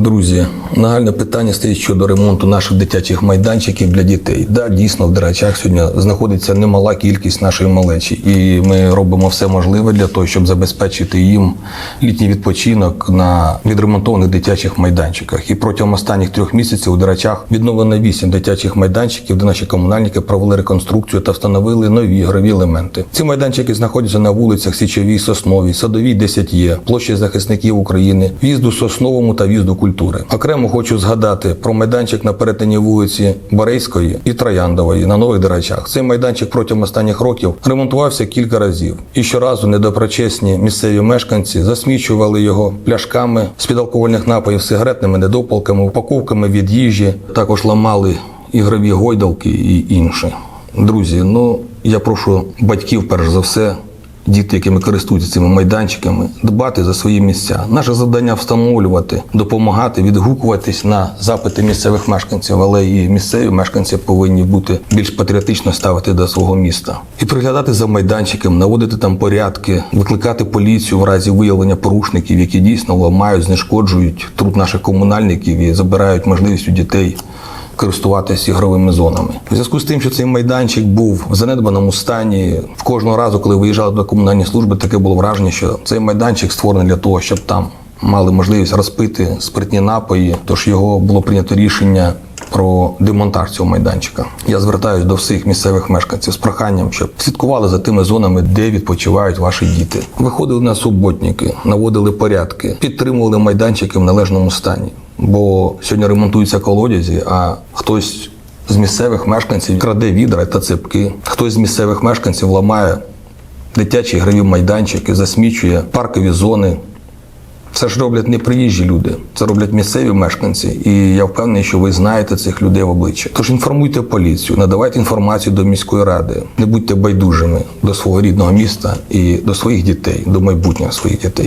Друзі, нагальне питання стоїть щодо ремонту наших дитячих майданчиків для дітей. Да, дійсно, в Дерачах сьогодні знаходиться немала кількість нашої малечі, і ми робимо все можливе для того, щоб забезпечити їм літній відпочинок на відремонтованих дитячих майданчиках. І протягом останніх трьох місяців у Дерачах відновлено вісім дитячих майданчиків, де наші комунальники провели реконструкцію та встановили нові ігрові елементи. Ці майданчики знаходяться на вулицях Січовій, Сосновій, Садовій, 10 є, площі захисників України, в'їзду Сосновому та в'їзду культури. Окремо хочу згадати про майданчик на перетині вулиці Борейської і Трояндової на нових дерачах. Цей майданчик протягом останніх років ремонтувався кілька разів, і щоразу недопрочесні місцеві мешканці засмічували його пляшками з-під алкогольних напоїв, сигаретними недопалками, упаковками від їжі. Також ламали ігрові гойдалки і інше. Друзі, ну я прошу батьків, перш за все, діти, якими користуються цими майданчиками, дбати за свої місця. Наше завдання встановлювати, допомагати, відгукуватись на запити місцевих мешканців, але і місцеві мешканці повинні бути більш патріотично ставити до свого міста і приглядати за майданчиком, наводити там порядки, викликати поліцію в разі виявлення порушників, які дійсно ламають, знешкоджують труд наших комунальників і забирають можливість у дітей користуватися ігровими зонами. У зв'язку з тим, що цей майданчик був в занедбаному стані, в кожного разу, коли виїжджали до комунальні служби, таке було враження, що цей майданчик створений для того, щоб там мали можливість розпити спиртні напої. Тож його було прийнято рішення. Про демонтаж цього майданчика я звертаюся до всіх місцевих мешканців з проханням, щоб слідкували за тими зонами, де відпочивають ваші діти. Виходили на суботники, наводили порядки, підтримували майданчики в належному стані. Бо сьогодні ремонтуються колодязі, а хтось з місцевих мешканців краде відра та цепки, хтось з місцевих мешканців ламає дитячі ігрові майданчики, засмічує паркові зони. Це ж роблять не приїжджі люди, це роблять місцеві мешканці, і я впевнений, що ви знаєте цих людей в обличчя. Тож інформуйте поліцію, надавайте інформацію до міської ради, не будьте байдужими до свого рідного міста і до своїх дітей, до майбутнього своїх дітей.